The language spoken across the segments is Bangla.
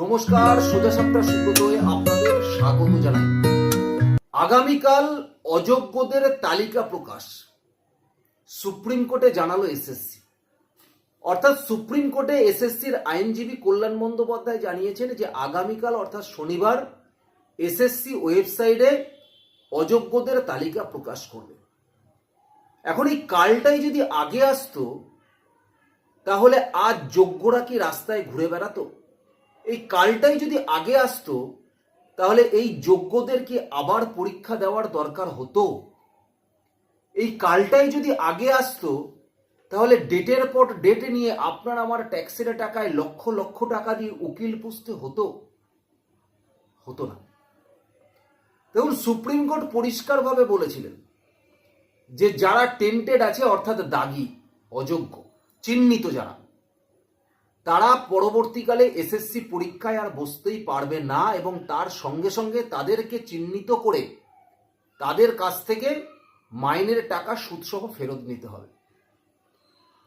নমস্কার, সোজা সাপটা সুব্রতয়ে আপনাদের স্বাগত জানাই। আগামীকাল অযোগ্যদের তালিকা প্রকাশ। সুপ্রিম কোর্টে জানালো এসএসসি অর্থাৎ সুপ্রিম কোর্টে এসএসসির আইনজীবী কল্যাণ বন্দ্যোপাধ্যায় জানিয়েছেন যে আগামীকাল, অর্থাৎ শনিবার এসএসসি ওয়েবসাইটে অযোগ্যদের তালিকা প্রকাশ করবে। এখন এই কালটাই যদি আগে আসতো, তাহলে আজ যোগ্যরা কি রাস্তায় ঘুরে বেড়াতো? এই কালটাই যদি আগে আসতো, তাহলে এই যোগ্যদের কি আবার পরীক্ষা দেওয়ার দরকার হতো। এই কালটাই যদি আগে আসতো, তাহলে ডেটের পর ডেট নিয়ে আপনার আমার ট্যাক্সের টাকায় লক্ষ লক্ষ টাকা দিয়ে উকিল পুষতে হতো। হতো না। দেখুন, সুপ্রিম কোর্ট পরিষ্কারভাবে বলেছিলেন যে যারা টেন্টেড আছে, অর্থাৎ দাগি, অযোগ্য, চিহ্নিত যারা তারা পরবর্তীকালে এসএসসি পরীক্ষায় আর বসতেই পারবে না এবং তার সঙ্গে সঙ্গে তাদেরকে চিহ্নিত করে তাদের কাছ থেকে মাইনের টাকা সুদসহ ফেরত নিতে হবে।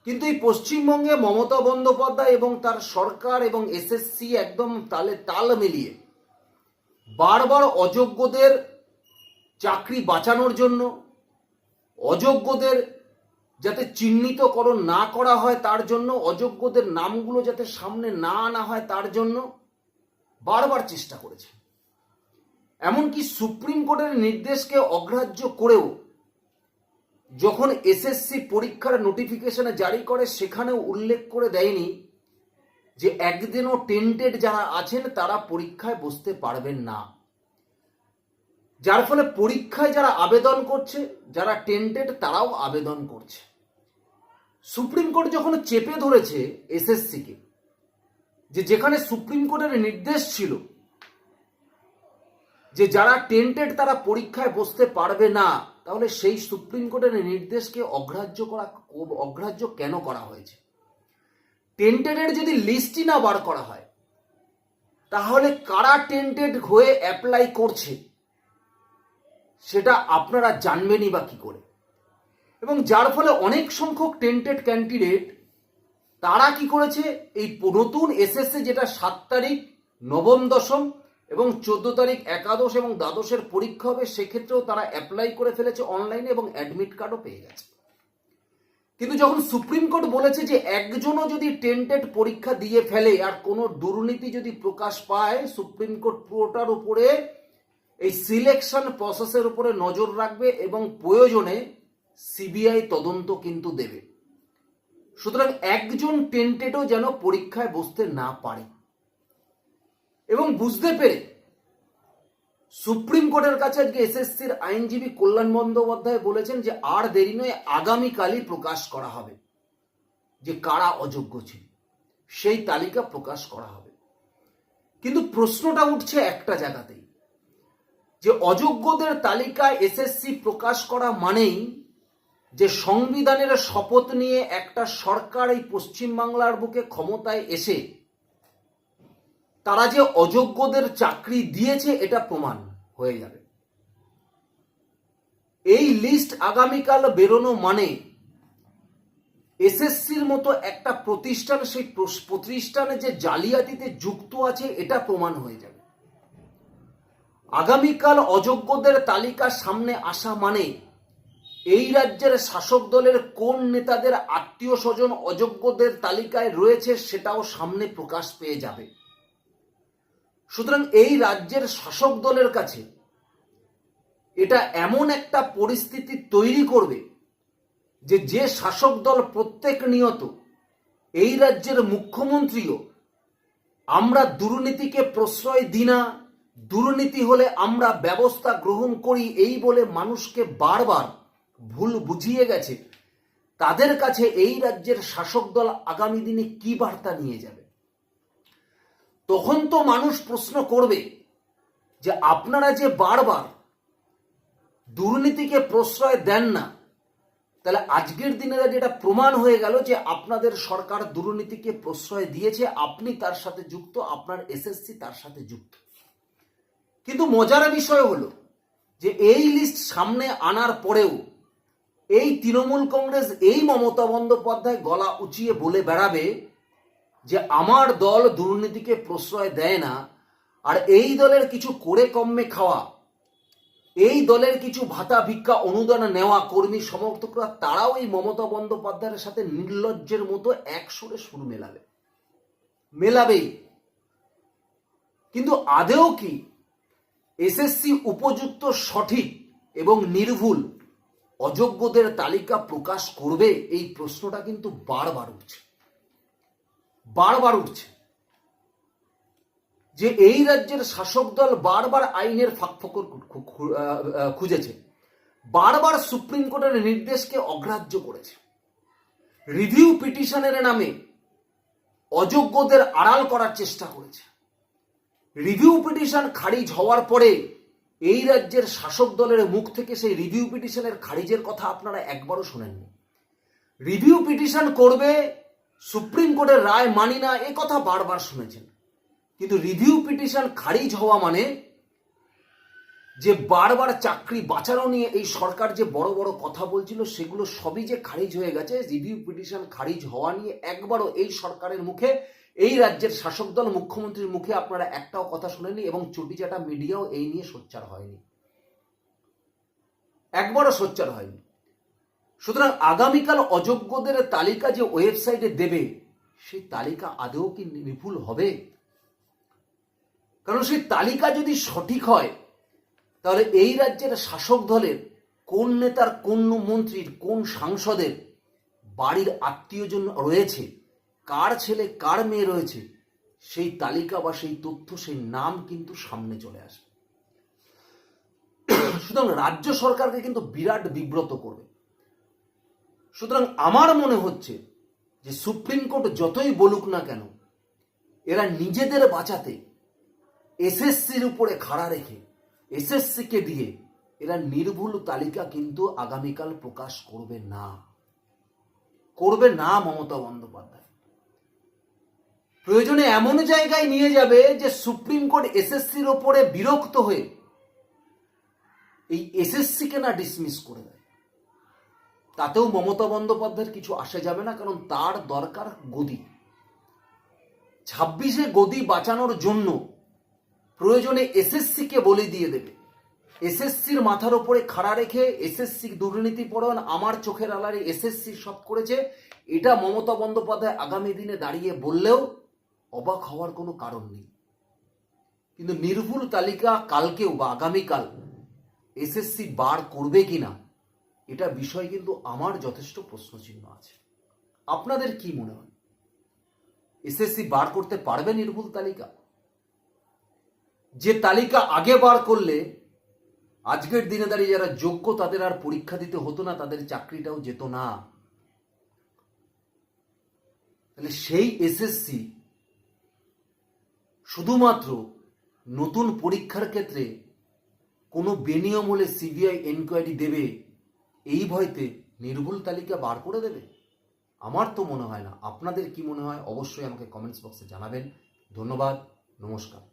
কিন্তু এই পশ্চিমবঙ্গে মমতা বন্দ্যোপাধ্যায় এবং তার সরকার এবং এসএসসি একদম তালে তাল মিলিয়ে বারবার অযোগ্যদের চাকরি বাঁচানোর জন্য, অযোগ্যদের যাতে চিহ্নিতকরণ না করা হয় তার জন্য, অযোগ্যদের নামগুলো যাতে সামনে না আনা হয় তার জন্য বারবার চেষ্টা করেছে। এমনকি সুপ্রিম কোর্টের নির্দেশকে অগ্রাহ্য করেও যখন এসএসসি পরীক্ষার নোটিফিকেশনে জারি করে, সেখানেও উল্লেখ করে দেয়নি যে একদিনও টেন্টেড যারা আছেন, তারা পরীক্ষায় বসতে পারবেন না। যার ফলে পরীক্ষায় যারা আবেদন করছে, যারা টেন্টেড তারাও আবেদন করছে। সুপ্রিম কোর্ট যখন চেপে ধরেছে এসএসসিকে, যে যেখানে সুপ্রিম কোর্টের নির্দেশ ছিল যে যারা টেন্টেড তারা পরীক্ষায় বসতে পারবে না, তাহলে সেই সুপ্রিম কোর্টের নির্দেশকে অগ্রাহ্য করা, অগ্রাহ্য কেন করা হয়েছে? টেন্টেডের যদি লিস্টই না বার করা হয়, তাহলে কারা টেন্টেড হয়ে অ্যাপ্লাই করছে? সেটা আপনারা জানবেনই বা কি করে। এবং যার ফলে অনেক সংখ্যক টেন্টেড ক্যান্ডিডেট, তারা কি করেছে? এই নতুন এসএসসি যেটা সাত তারিখ, নবম দশম এবং চোদ্দ তারিখ একাদশ এবং দ্বাদশের পরীক্ষা হবে, সেক্ষেত্রেও তারা অ্যাপ্লাই করে ফেলেছে অনলাইনে এবং অ্যাডমিট কার্ডও পেয়ে গেছে। কিন্তু যখন সুপ্রিম কোর্ট বলেছে যে একজনও যদি টেন্টেড পরীক্ষা দিয়ে ফেলে আর কোনো দুর্নীতি যদি প্রকাশ পায়, সুপ্রিম কোর্ট পুরোটার উপরে এই সিলেকশন প্রসেসের উপরে নজর রাখবে এবং প্রয়োজনে সিবিআই তদন্ত কিন্তু দেবে। সুতরাং একজন টেন্টেডও যেন পরীক্ষায় বসতে না পারে। এবং বুঝতে পেরে সুপ্রিম কোর্টের কাছে আজকে এসএসসির আইনজীবী কল্যাণ বন্দ্যোপাধ্যায় বলেছেন যে আর দেরি নয়, আগামীকালই প্রকাশ করা হবে। যে কারা অযোগ্য ছিল, সেই তালিকা প্রকাশ করা হবে। কিন্তু প্রশ্নটা উঠছে একটা জায়গাতেই। যে অযোগ্যদের তালিকায় এসএসসি প্রকাশ করা মানেই যে সংবিধানের শপথ নিয়ে একটা সরকার এই পশ্চিমবাংলার বুকে ক্ষমতায় এসে তারা যে অযোগ্যদের চাকরি দিয়েছে, এটা প্রমাণ হয়ে যাবে। এই লিস্ট আগামীকাল বেরোনো মানে এসএসসির মতো একটা প্রতিষ্ঠান, সেই প্রতিষ্ঠানে যে জালিয়াতিতে যুক্ত আছে, এটা প্রমাণ হয়ে যাবে। আগামীকাল অযোগ্যদের তালিকা সামনে আসা মানে এই রাজ্যের শাসক দলের কোন নেতাদের আত্মীয় স্বজন অযোগ্যদের তালিকায় রয়েছে সেটাও সামনে প্রকাশ পেয়ে যাবে। সুতরাং এই রাজ্যের শাসক দলের কাছে এটা এমন একটা পরিস্থিতি তৈরি করবে যে যে শাসক দল প্রত্যেক নিয়ত এই রাজ্যের মুখ্যমন্ত্রীও আমরা দুর্নীতিকে প্রশ্রয় দিই না দুর্নীতি হলে আমরা ব্যবস্থা গ্রহণ করি এই বলে মানুষকে বারবার ভুল বুঝিয়ে গেছে। তাদের কাছে এই রাজ্যের শাসক দল আগামী দিনে কি বার্তা নিয়ে যাবে? তখন তো মানুষ প্রশ্ন করবে যে আপনারা যে বারবার দুর্নীতিকে প্রশ্রয় দেন না, তাহলে আজকের দিনে যেটা প্রমাণ হয়ে গেল যে আপনাদের সরকার দুর্নীতিকে প্রশ্রয় দিয়েছে, আপনি তার সাথে যুক্ত, আপনার এসএসসি তার সাথে যুক্ত। কিন্তু মজার বিষয় হলো যে এই লিস্ট সামনে আনার পরেও এই তৃণমূল কংগ্রেস এই মমতা বন্দ্যোপাধ্যায় গলা উঁচিয়ে বলে বেড়াবে যে আমার দল দুর্নীতিকে প্রশ্রয় দেয় না, আর এই দলের কিছু করে কমে খাওয়া, এই দলের কিছু ভাতা ভিক্ষা অনুদান নেওয়া কর্মী সমর্থকরা, তারাও এই মমতা বন্দ্যোপাধ্যায়ের সাথে নির্লজ্জের মতো এক সুরে সুর মেলাবে। মেলাবেই। কিন্তু আদেও কি এসএসসি উপযুক্ত সঠিক এবং নির্ভুল অযোগ্যদের তালিকা প্রকাশ করবে এই প্রশ্নটা কিন্তু বারবার উঠছে। বারবার উঠছে। যে এই রাজ্যের শাসক দল বারবার আইনের ফাঁকফোকর খুঁজেছে, বারবার সুপ্রিম কোর্টের নির্দেশকে অগ্রাহ্য করেছে। রিভিউ পিটিশনের নামে অযোগ্যদের আড়াল করার চেষ্টা করেছে। রিভিউ পিটিশন খারিজ হওয়ার পরে এই রাজ্যের শাসক দলের মুখ থেকে সেই রিভিউ পিটিশনের খারিজের কথা আপনারা একবারও শোনেননি। রিভিউ পিটিশন করবে, সুপ্রিম কোর্টের রায় মানি না, এ কথা বারবার শুনেছেন। কিন্তু রিভিউ পিটিশন খারিজ হওয়া মানে যে বারবার চাকরি বাঁচানো নিয়ে এই সরকার যে বড় বড় কথা বলছিল, সেগুলো সবই যে খারিজ হয়ে গেছে রিভিউ পিটিশন খারিজ হওয়া নিয়ে একবারও এই সরকারের মুখে এই রাজ্যের শাসক দল মুখ্যমন্ত্রীর মুখে আপনারা একটাও কথা শুনেননি এবং চটিচাটা মিডিয়াও এই নিয়ে সোচ্চার হয়নি। একবারও সোচ্চার হয়নি। সুতরাং আগামীকাল অযোগ্যদের তালিকা যে ওয়েবসাইটে দেবে, সেই তালিকা আদৌ কি নির্ভুল হবে? কারণ সেই তালিকা যদি সঠিক হয়, তাহলে এই রাজ্যের শাসক দলের কোন নেতার, কোন মন্ত্রীর, কোন সাংসদের বাড়ির আত্মীয়জন রয়েছে? কার ছেলে কার মেয়ে রয়েছে, সেই তালিকা বা সেই তথ্য, সেই নাম কিন্তু সামনে চলে আসবে। সুতরাং রাজ্য সরকারকে কিন্তু বিরাট বিব্রত করবে। সুতরাং আমার মনে হচ্ছে যে সুপ্রিম কোর্ট যতই বলুক না কেন, এরা নিজেদের বাঁচাতে এসএসসির উপরে খাড়া রেখে এসএসসিকে দিয়ে এরা নির্ভুল তালিকা কিন্তু আগামীকাল প্রকাশ করবে না। করবে না মমতা বন্দ্যোপাধ্যায়। প্রয়োজনে এমন জায়গায় নিয়ে যাবে যে সুপ্রিম কোর্ট এসএসসির ওপরে বিরক্ত হয়ে এই এসএসসিকে না ডিসমিস করে দেয়। তাতেও মমতা বন্দ্যোপাধ্যায়ের কিছু আসে যাবে না, কারণ তার দরকার গদি। ছাব্বিশে গদি বাঁচানোর জন্য প্রয়োজনে এসএসসিকে বলে দিয়ে দেবে। এসএসসির মাথার ওপরে খাড়া রেখে এসএসসি দুর্নীতি পরণ আমার চোখের আলারে এসএসসি সব করেছে, এটা মমতা বন্দ্যোপাধ্যায় আগামী দিনে দাঁড়িয়ে বললেও অবাক হওয়ার কোনো কারণ নেই। কিন্তু নির্ভুল তালিকা কালকেও বা আগামীকাল এসএসসি বার করবে কিনা, এটা বিষয় কিন্তু আমার যথেষ্ট প্রশ্নচিহ্ন আছে। আপনাদের কি মনে হয়? এসএসসি বার করতে পারবে নির্ভুল তালিকা? যে তালিকা আগে বার করলে, আজকের দিনে দাঁড়িয়ে যারা যোগ্য তাদের আর পরীক্ষা দিতে হতো না, তাদের চাকরিটাও যেত না। তাহলে সেই এসএসসি শুধুমাত্র নতুন পরীক্ষার ক্ষেত্রে কোনো বেনিয়ম হলে সিবিআই এনকোয়ারি দেবে, এই ভয়তে নির্ভুল তালিকা বার করে দেবে? আমার তো মনে হয় না। আপনাদের কি মনে হয়? অবশ্যই আমাকে কমেন্টস বক্সে জানাবেন। ধন্যবাদ। নমস্কার।